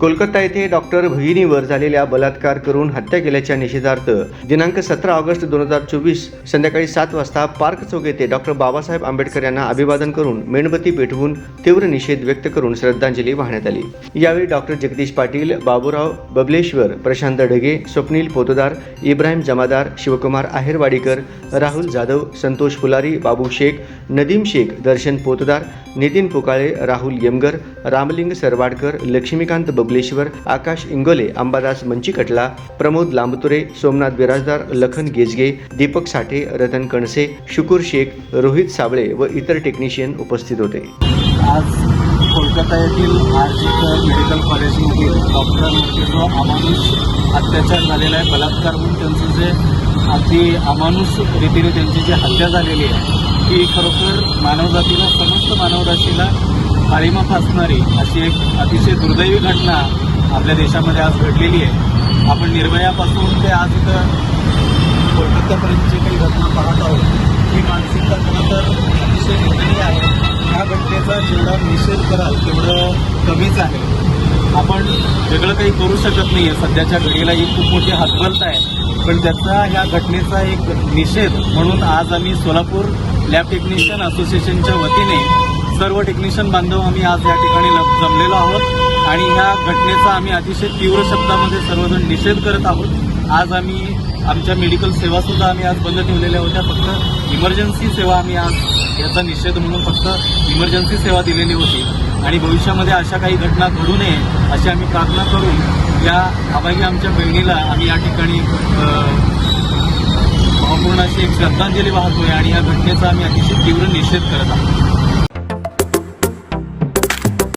कोलकाता येथे डॉक्टर भगिनीवर झालेल्या बलात्कार करून हत्या केल्याच्या निषेधार्थ दिनांक सतरा ऑगस्ट दोन हजार चोवीस संध्याकाळी सात वाजता पार्क चौक येथे डॉक्टर बाबासाहेब आंबेडकर यांना अभिवादन करून मेणबत्ती पेटवून तीव्र निषेध व्यक्त करून श्रद्धांजली वाहण्यात आली. यावेळी डॉक्टर जगदीश पाटील बाबूराव बबलेश्वर प्रशांत ढगे स्वप्नील पोतदार इब्राहिम जमादार शिवकुमार आहेरवाडीकर राहुल जाधव संतोष फुलारी बाबू शेख नदीम शेख दर्शन पोतदार नितीन पुकाळे राहुल येमगर रामलिंग सरवाडकर लक्ष्मीकांत बबलेश्वर आकाश इंगोले अंबादास मंचिकटला प्रमोद लांबतुरे सोमनाथ बिराजदार लखन गेजगे दीपक साठे रतन कणसे शुकूर शेख रोहित साबळे व इतर टेक्निशियन उपस्थित होते. आज कोलकाता येथील आर्जिकर मेडिकल कॉलेजमधील डॉक्टरांवरती जो अमानुष अत्याचार झालेला आहे. बलात्कार म्हणून त्यांचं जे अगदी अमानुष रीतीने त्यांची जी हत्या झालेली आहे ती खरोखर मानवजातीला समस्त मानवराशीला काळीमा फासणारी अशी एक अतिशय दुर्दैवी घटना आपल्या देशामध्ये आज घडलेली आहे. आपण निर्भयापासून ते आज इथं कोलकात्यापर्यंत जी काही घटना पाहत आहोत ही मानसिकता खरं तर अतिशय निंदनीय आहे. ह्या घटनेचा जेवढा निषेध कराल तेवढं कमीच आहे. आपण वेगळं काही करू शकत नाही आहे सध्याच्या घडीला ही खूप मोठी हातबलता आहे. पण त्याचा ह्या घटनेचा एक निषेध म्हणून आज आम्ही सोलापूर लॅब टेक्निशियन असोसिएशनच्या वतीने सर्व टेक्निशियन बांधव आम्ही आज या ठिकाणी जमलेलो आहोत. आणि ह्या घटनेचा आम्ही अतिशय तीव्र शब्दामध्ये सर्वजण निषेध करत आहोत. आज आम्ही आमच्या मेडिकल सेवा सुद्धा आम्ही आज बंद ठेवलेल्या होत्या. फक्त इमर्जन्सी सेवा आम्ही आज याचा निषेध म्हणून फक्त इमर्जन्सी सेवा दिलेली होती. आणि भविष्यामध्ये अशा काही घटना घडू नये अशी आम्ही प्रार्थना करून या अभागी आमच्या बहिणीला आम्ही या ठिकाणी भावपूर्ण अशी एक श्रद्धांजली वाहतोय आणि या घटनेचा आम्ही अतिशय तीव्र निषेध करत आहोत.